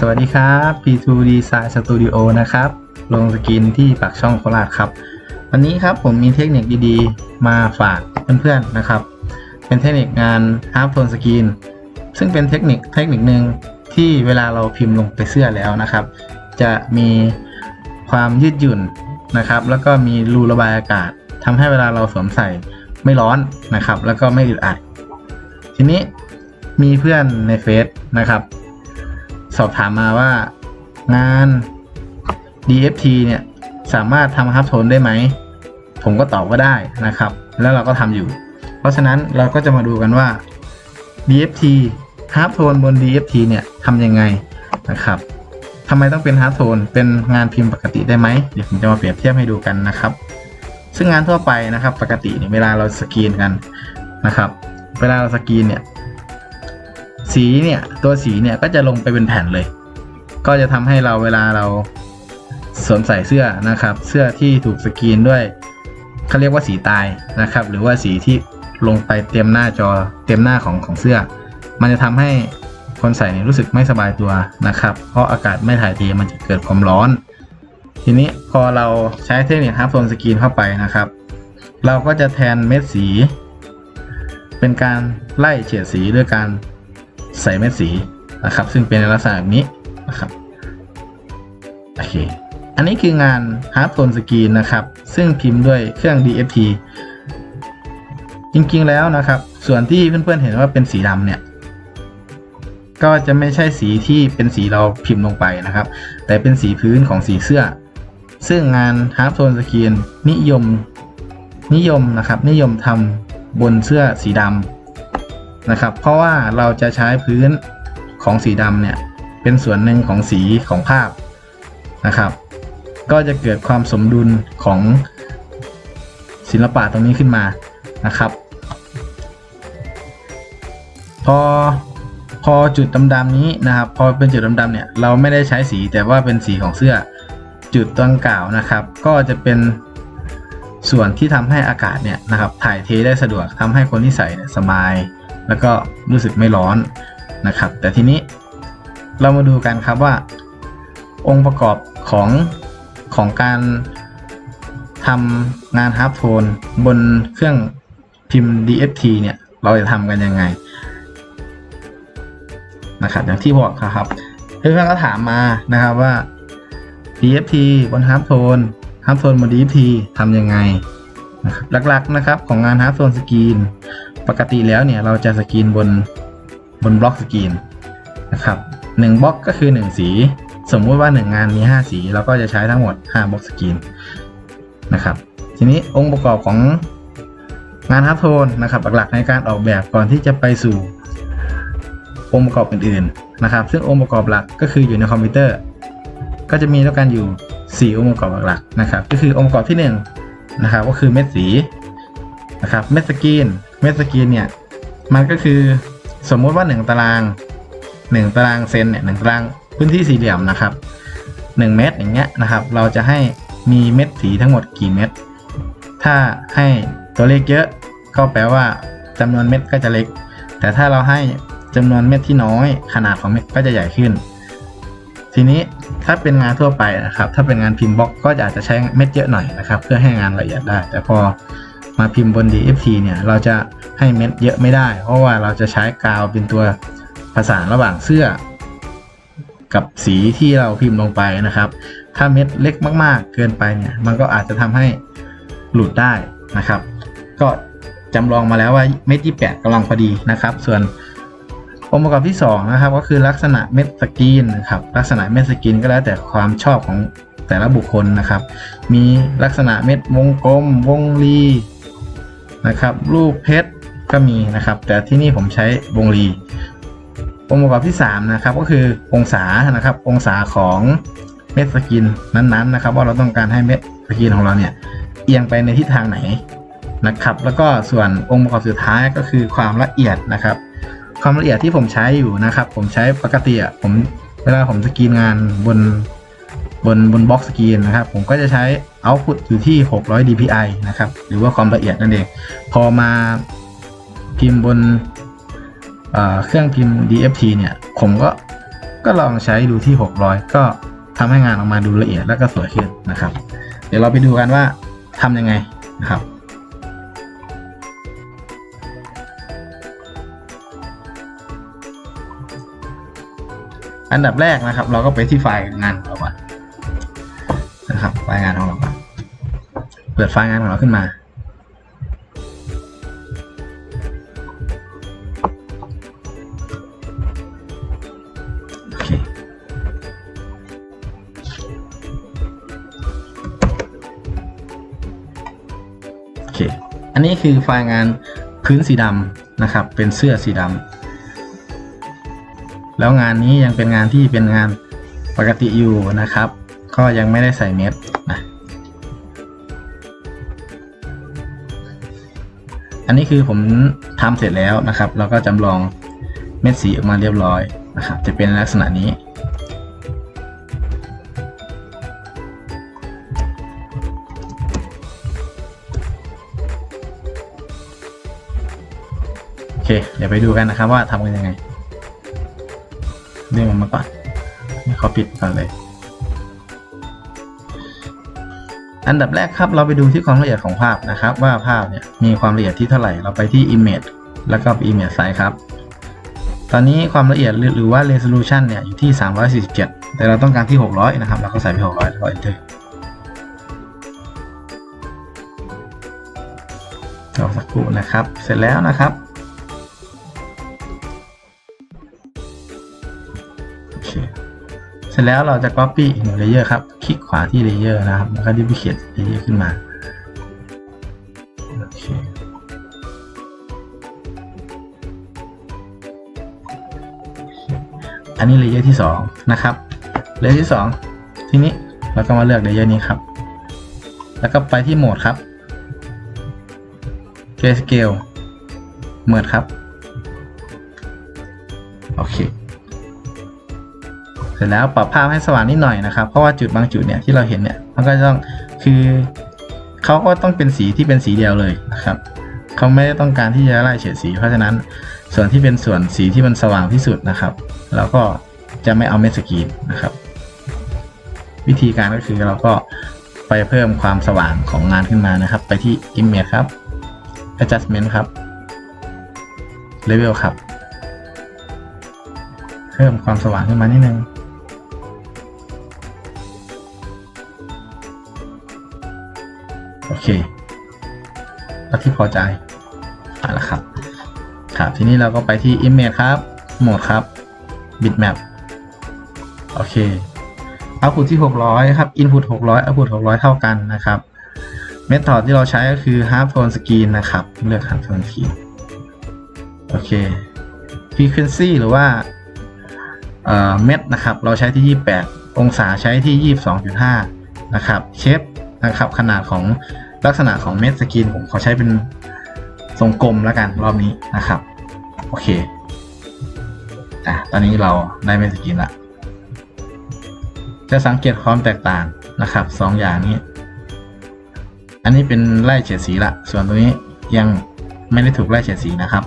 สวัสดีครับ P2 Design Studio นะครับ ลงสกินที่ปากช่องโคราชครับ วันนี้ครับผมมีเทคนิคดีๆ มาฝากเพื่อนๆนะครับ เป็นเทคนิคงาน Half Tone Skin ซึ่งเป็นเทคนิคเทคนิคหนึ่งที่เวลาเราพิมพ์ลงไปเสื้อแล้วนะครับ จะมีความยืดหยุ่นนะครับ แล้วก็มีรูระบายอากาศทำให้เวลาเราสวมใส่ไม่ร้อนนะครับ แล้วก็ไม่อึดอัด ทีนี้มีเพื่อนในเฟซนะครับ สอบถามมาว่างาน DFT เนี่ยสามารถทำฮับโทนได้ไหม ผมก็ตอบว่าได้นะครับ แล้วเราก็ทำอยู่ เพราะฉะนั้นเราก็จะมาดูกันว่า DFT ฮาร์ปโทนบน DFT เนี่ยทำยังไงนะครับทำไมต้องเป็นฮาร์ปโทนเป็นงานพิมพ์ปกติได้ไหมเดี๋ยวผมจะมาเปรียบเทียบให้ดูกันนะครับ ซึ่งงานทั่วไปนะครับ ปกติเนี่ยเวลาเราสกรีนกันนะครับ เวลาเราสกรีนเนี่ย สีเนี่ยตัวสีเนี่ยก็จะลงไปเป็นแผ่นเลย ก็จะทำให้เราเวลาเราสวมใส่เสื้อนะครับ เสื้อที่ถูกสกรีนด้วยเขาเรียกว่าสีตายนะครับ หรือว่าสีที่ลงไปเต็มหน้าจอเต็มหน้าของของเสื้อ มันจะทำให้คนใส่เนี่ยรู้สึกไม่สบายตัวนะครับ เพราะอากาศไม่ถ่ายเทมันจะเกิดความร้อน ทีนี้พอเราใช้เทคนิคฮับโซนสกรีนเข้าไปนะครับ เราก็จะแทนเม็ดสี เป็นการไล่เฉดสีด้วยการ ใส่เม็ดสีนะครับ ซึ่งเป็นลักษณะแบบนี้นะครับโอเคอันนี้คืองาน Hard Tone Screen นะครับ ซึ่งพิมพ์ด้วยเครื่อง DFT จริงๆแล้วนะครับ ส่วนที่เพื่อนๆเห็นว่าเป็นสีดำเนี่ย ก็จะไม่ใช่สีที่เป็นสีเราพิมพ์ลงไปนะครับ แต่เป็นสีพื้นของสีเสื้อ ซึ่งงาน Hard Tone Screen นิยมนิยมนะครับ นิยมทำบนเสื้อสีดำ นะครับ เพราะว่าเราจะใช้พื้นของสีดำเนี่ยเป็นส่วนหนึ่งของสีของภาพนะครับ ก็จะเกิดความสมดุลของศิลปะตรงนี้ขึ้นมานะครับ พอพอจุดดำๆนี้นะครับพอเป็นจุดดำๆเนี่ยเราไม่ได้ใช้สีแต่ว่าเป็นสีของเสื้อจุดตังกล่าวนะครับ ก็จะเป็นส่วนที่ทำให้อากาศเนี่ยนะครับถ่ายเทได้สะดวกทำให้คนที่ใส่เนี่ยสบาย แล้วก็รู้สึกไม่ร้อนนะครับ แต่ทีนี้เรามาดูกันครับว่า องค์ประกอบของของการทำงานฮาร์ปโทนบนเครื่องพิมพ์ DFT เนี่ยเราจะทำกันยังไงนะครับอย่างที่บอกครับเพื่อนๆก็ถามมานะครับว่า DFT บนฮาร์ปโทนฮาร์ปโทนบน DFT ทำยังไงนะครับหลักๆนะครับของงานฮาร์ปโทนสกรีน ปกติแล้วเนี่ยเราจะสกรีนบนบนบล็อกสกรีนนะครับหนึ่งบล็อกก็คือ 1 สี สมมุติว่า 1 งานมี 5 สีเราก็จะใช้ทั้งหมด5บล็อกสกรีนนะครับทีนี้องค์ประกอบของงานฮับโทนนะครับหลักๆในการออกแบบก่อนที่จะไปสู่องค์ประกอบอื่นๆนะครับ ซึ่งองค์ประกอบหลักก็คืออยู่ในคอมพิวเตอร์ ก็จะมีด้วยกันอยู่ 4 องค์ประกอบหลักๆนะครับ ก็คือองค์ประกอบที่1นะครับก็คือเม็ดสีนะครับเม็ดสกรีน เม็ดสกรีนเนี่ย มันก็คือสมมุติว่า 1 ตาราง 1 ตารางเซนเนี่ยหตารางพื้นที่สี่เหลี่ยมนะครับ 1 เม็ดอย่างเงี้ยนะครับ เราจะให้มีเม็ดสีทั้งหมดกี่เม็ดถ้าให้ตัวเลขเยอะก็แปลว่าจำนวนเม็ดก็จะเล็ก แต่ถ้าเราให้จำนวนเม็ดที่น้อยขนาดของเม็ดก็จะใหญ่ขึ้น ทีนี้ถ้าเป็นงานทั่วไปนะครับ ถ้าเป็นงานพิมพ์บล็อกก็อาจจะใช้เม็ดเยอะหน่อยนะครับ เพื่อให้งานละเอียดได้ แต่พอ มาพิมพ์บน DFT เนี่ยเราจะให้เม็ดเยอะไม่ได้ เพราะว่าเราจะใช้กาวเป็นตัวประสานระหว่างเสื้อ กับสีที่เราพิมพ์ลงไปนะครับ ถ้าเม็ดเล็กมากๆ เกินไปเนี่ยมันก็อาจจะทำให้หลุดได้นะครับ ก็จำลองมาแล้วว่าเม็ดที่แปดกำลังพอดีนะครับ ส่วนองค์ประกอบที่2นะครับก็คือลักษณะเม็ดสกรีนนะครับลักษณะเม็ดสกรีนก็แล้วแต่ความชอบของแต่ละบุคคลนะครับ มีลักษณะเม็ดวงกลม วงรี นะครับรูปเพชรก็มีนะครับ แต่ที่นี่ผมใช้วงรีองค์ประกอบที่3นะครับก็คือองศานะครับ องศาของเม็ดสกินนั้นๆนะครับ ว่าเราต้องการให้เม็ดสกินของเราเนี่ยเอียงไปในทิศทางไหนนะครับ แล้วก็ส่วนองค์ประกอบสุดท้ายก็คือความละเอียดนะครับ ความละเอียดที่ผมใช้อยู่นะครับ ผมใช้ปกติอะผมเวลาผมสกรีนงานบนบนบนบล็อกสกรีนนะครับ ผมก็จะใช้ output อยู่ที่ 600 dpi นะครับ หรือว่าความละเอียดนั่นเอง พอมาพิมพ์บนเครื่องพิมพ์ DFT เนี่ย ผมก็ก็ลองใช้ดูที่ 600 ก็ทำให้งานออกมาดูละเอียดแล้วก็สวยขึ้นนะครับ เดี๋ยวเราไปดูกันว่าทำยังไงนะครับอันดับแรกนะครับ เราก็ไปที่ไฟล์งานของเราก่อนนะครับไฟล์งานของเรา เปิดไฟล์งานของเราขึ้นมา โอเค โอเค อันนี้คือไฟล์งานพื้นสีดำนะครับ เป็นเสื้อสีดำ แล้วงานนี้ยังเป็นงานที่เป็นงานปกติอยู่นะครับ ก็ยังไม่ได้ใส่เม็ดนะ อันนี้คือผมทำเสร็จแล้วนะครับ เราก็จำลองเม็ดสีออกมาเรียบร้อยนะครับ จะเป็นลักษณะนี้ โอเค เดี๋ยวไปดูกันนะครับว่าทำกันยังไงเรื่องมันมาก่อนเขาปิดก่อนเลย อันดับแรกครับเราไปดูที่ความละเอียดของภาพนะครับ ว่าภาพเนี่ยมีความละเอียดที่เท่าไหร่เราไปที่ image แล้วก็ image size ครับ ตอนนี้ความละเอียดหรือว่า resolution เนี่ยอยู่ที่ 347 แต่เราต้องการที่ 600 นะครับ เราก็ใส่ไป 600 แล้วก็ enter รอสักครู่นะครับ เสร็จแล้วนะครับ สร็จแล้วเราจะ copy อีกหนึ่ง layer ครับ คลิกขวาที่ layer นะครับ แล้วก็ duplicate layer ขึ้นมาโอเคอันนี้ layer ที่ 2 นะครับ layer ที่ 2 ทีนี้เราก็มาเลือก layer นี้ครับ แล้วก็ไปที่โหมดครับ grayscale เมิดครับ โอเค เสร็จแล้วปรับภาพให้สว่างนิดหน่อยนะครับ เพราะว่าจุดบางจุดเนี่ยที่เราเห็นเนี่ยมันก็จะต้องคือเขาก็ต้องเป็นสีที่เป็นสีเดียวเลยนะครับเขาไม่ได้ต้องการที่จะไล่เฉดสี เพราะฉะนั้นส่วนที่เป็นส่วนสีที่มันสว่างที่สุดนะครับเราก็จะไม่เอาเม็ดสกีนนะครับ วิธีการก็คือเราก็ไปเพิ่มความสว่างของงานขึ้นมานะครับ ไปที่ image ครับ adjustment ครับ level ครับ เพิ่มความสว่างขึ้นมานิดนึง โอเคแล้วที่พอใจเอาละครับ ครับ ทีนี้เราก็ไปที่ image ครับโหมดครับ bitmap โอเค output ที่ 600 ครับ input 600 output 600 เท่ากันนะครับ method ที่เราใช้ก็คือ half tone screen นะครับ เลือก half tone screen โอเค frequency หรือว่าเอ่อเม็ดนะครับ เราใช้ที่ 28 องศาใช้ที่ 22.5 นะครับ เชฟ นะครับ ขนาดของลักษณะของเม็ดสกรีนผมขอใช้เป็นทรงกลมแล้วกันรอบนี้นะครับ โอเคอะตอนนี้เราได้เม็ดสกรีนละจะสังเกตความแตกต่างนะครับสองอย่างนี้ อันนี้เป็นไล่เฉดสีละ ส่วนตัวนี้ยังไม่ได้ถูกไล่เฉดสีนะครับ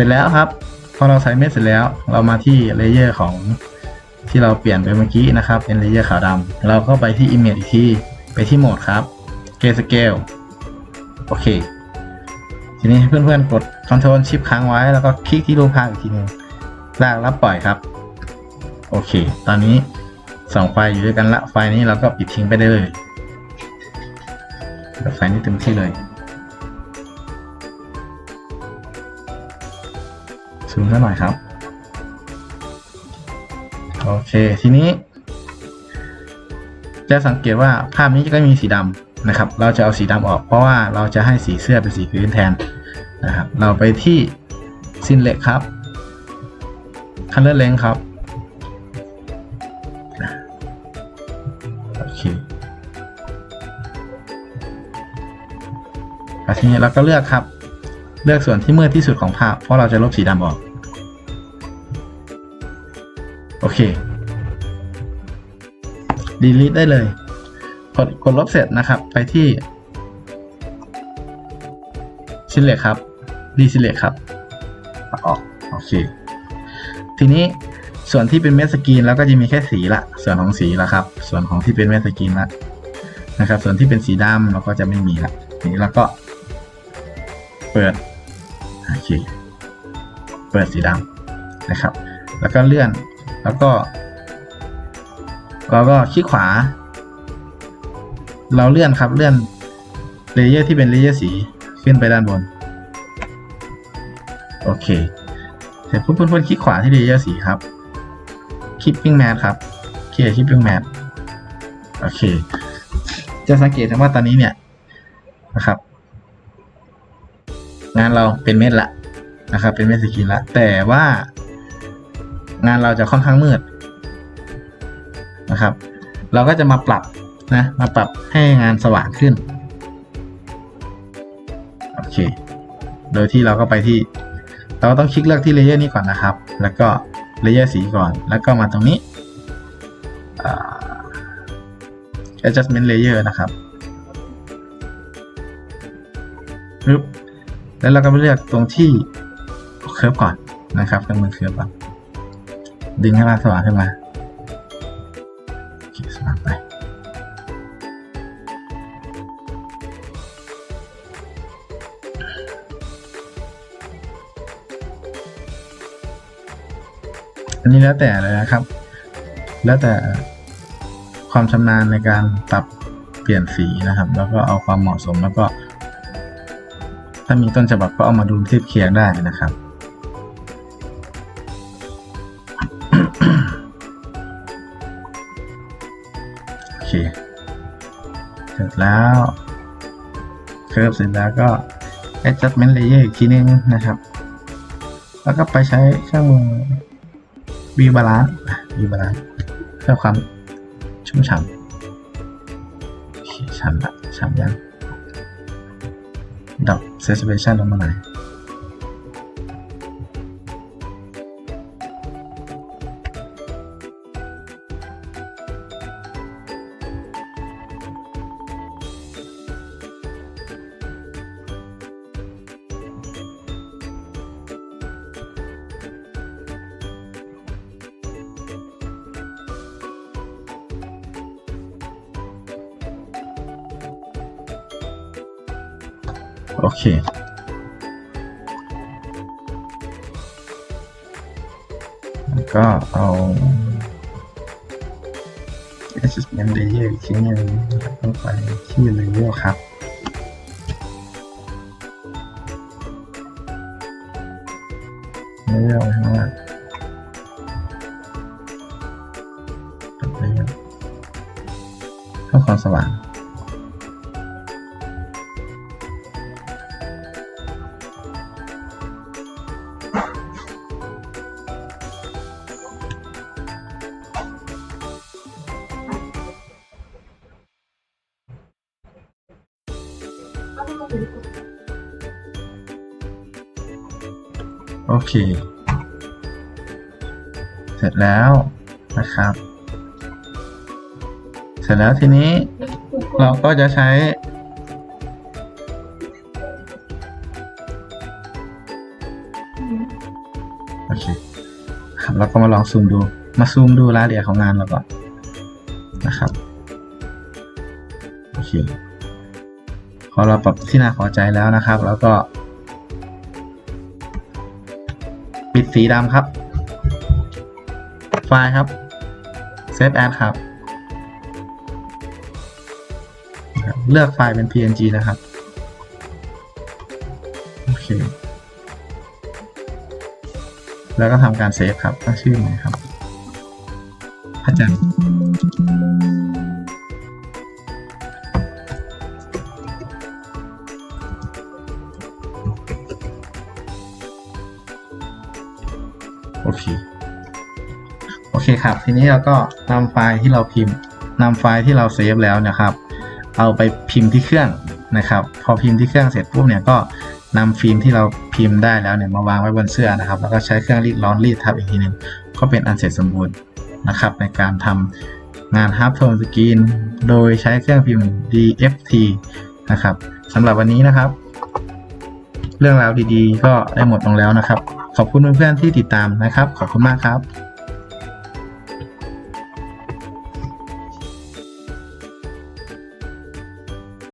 สร็จแล้วครับ พอเราใส่เม็ดเสร็จแล้ว เรามาที่เลเยอร์ของที่เราเปลี่ยนไปเมื่อกี้นะครับ เป็นเลเยอร์ขาวดำเราก็ไปที่ Image อีกที่ไปที่โหมดครับ Grayscale โอเค ทีนี้เพื่อนๆกด Ctrl Shift ค้างไว้ แล้วก็คลิกที่รูปภาพอีกทีนึงลากแล้วปล่อยครับ โอเค ตอนนี้สองไฟล์อยู่ด้วยกันละไฟล์นี้เราก็ปิดทิ้งไปได้เลยไฟล์นี้เต็มที่เลย ซูมซะหน่อยครับ โอเค ทีนี้ จะสังเกตว่าภาพนี้ก็มีสีดำนะครับ เราจะเอาสีดำออก เพราะว่าเราจะให้สีเสื้อเป็นสีพื้นแทนนะครับ เราไปที่ซินเล็กครับ Color Length ครับ โอเคทีนี้เราก็เลือกครับ เลือกส่วนที่มืดที่สุดของภาพ เพราะเราจะลบสีดำออก โอเค delete ได้เลย กดกดลบเสร็จนะครับ ไปที่ select ครับ deselect ครับออกโอเค ทีนี้ส่วนที่เป็นเมสกรีนแล้วก็จะมีแค่สีละ ส่วนของสีละครับ ส่วนของที่เป็นเมสกรีนละนะครับ ส่วนที่เป็นสีดำเราก็จะไม่มีละทีนี้เราก็ เปิดโอเคเปิดสีดำนะครับ แล้วก็เลื่อน แล้วก็เราก็คลิกขวา เราเลื่อนครับเลื่อนเลเยอร์ที่เป็นเลเยอร์สีขึ้นไปด้านบน โอเค เสร็จปุ๊บเพื่อนๆคลิกขวาที่เลเยอร์สีครับ Keeping Mat ครับโอเค Keeping Mat โอเค จะสังเกตว่าตอนนี้เนี่ยนะครับ งานเราเป็นเม็ดละนะครับ เป็นเม็ดสกรีนละแต่ว่า งานเราจะค่อนข้างมืดนะครับ เราก็จะมาปรับนะมาปรับให้งานสว่างขึ้นโอเคโดยที่เราก็ไปที่ เราต้องคลิกเลือกที่เลเยอร์นี้ก่อนนะครับ แล้วก็เลเยอร์สีก่อน แล้วก็มาตรงนี้ adjustment layer นะครับปึ๊บแล้วเราก็ไปเลือกตรงที่เค r ร์ฟก่อนนะครับเครื่องมือเค r ร์ฟก่อน ดึงให้มันสว่างขึ้นมาโอเคสว่างไปอันนี้แล้วแต่เลยนะครับ แล้วแต่ความชำนาญในการปรับเปลี่ยนสีนะครับ แล้วก็เอาความเหมาะสมแล้วก็ ถ้ามีต้นฉบับก็เอามาดูเทียบเคียงได้นะครับ เค เสร็จแล้วเคิร์ฟเสร็จแล้วก็ adjustment layer อีกทีนึงนะครับ แล้วก็ไปใช้เครื่องมือวีบาลานซ์วีบาลานเพื่อความชุ่มฉ่ำฉ่ำละฉ่ำยังดับเซสเ a ชันลงมาหน่อย โอเค ก็เอา adjustment layer อีกทีหนึ่งแล้วก็ไปที่ layer ครับ layer ข้างล่างกด layer เพิ่มความสว่าง โอเค เสร็จแล้วนะครับ เสร็จแล้วทีนี้เราก็จะใช้ โอเค ครับเราก็มาลองซูมดู มาซูมดูรายละเอียดของงานเราก่อนนะครับ โอเค อเราปรับที่น่าพอใจแล้วนะครับ แล้วก็ ปิดสีดำครับ ไฟล์ครับ Save As ครับ เลือกไฟล์เป็น PNG นะครับ โอเค แล้วก็ทำการเซฟครับตั้งชื่อใหม่ครับพระจันทร์ ครับ ทีนี้เราก็นำไฟล์ที่เราพิมพ์นำไฟล์ที่เราเซฟแล้วนะครับ เอาไปพิมพ์ที่เครื่องนะครับ พอพิมพ์ที่เครื่องเสร็จปุ๊บเนี่ยก็นำฟิล์มที่เราพิมพ์ได้แล้วเนี่ยมาวางไว้บนเสื้อนะครับ แล้วก็ใช้เครื่องรีดร้อนรีดทับอีกทีหนึ่งก็เป็นอันเสร็จสมบูรณ์นะครับ ในการทำงาน Half Tone Screen โดยใช้เครื่องพิมพ์ DFT นะครับสำหรับวันนี้นะครับ เรื่องราวดีๆ ก็ได้หมดลงแล้วนะครับ ขอบคุณเพื่อนๆที่ติดตามนะครับ ขอบคุณมากครับ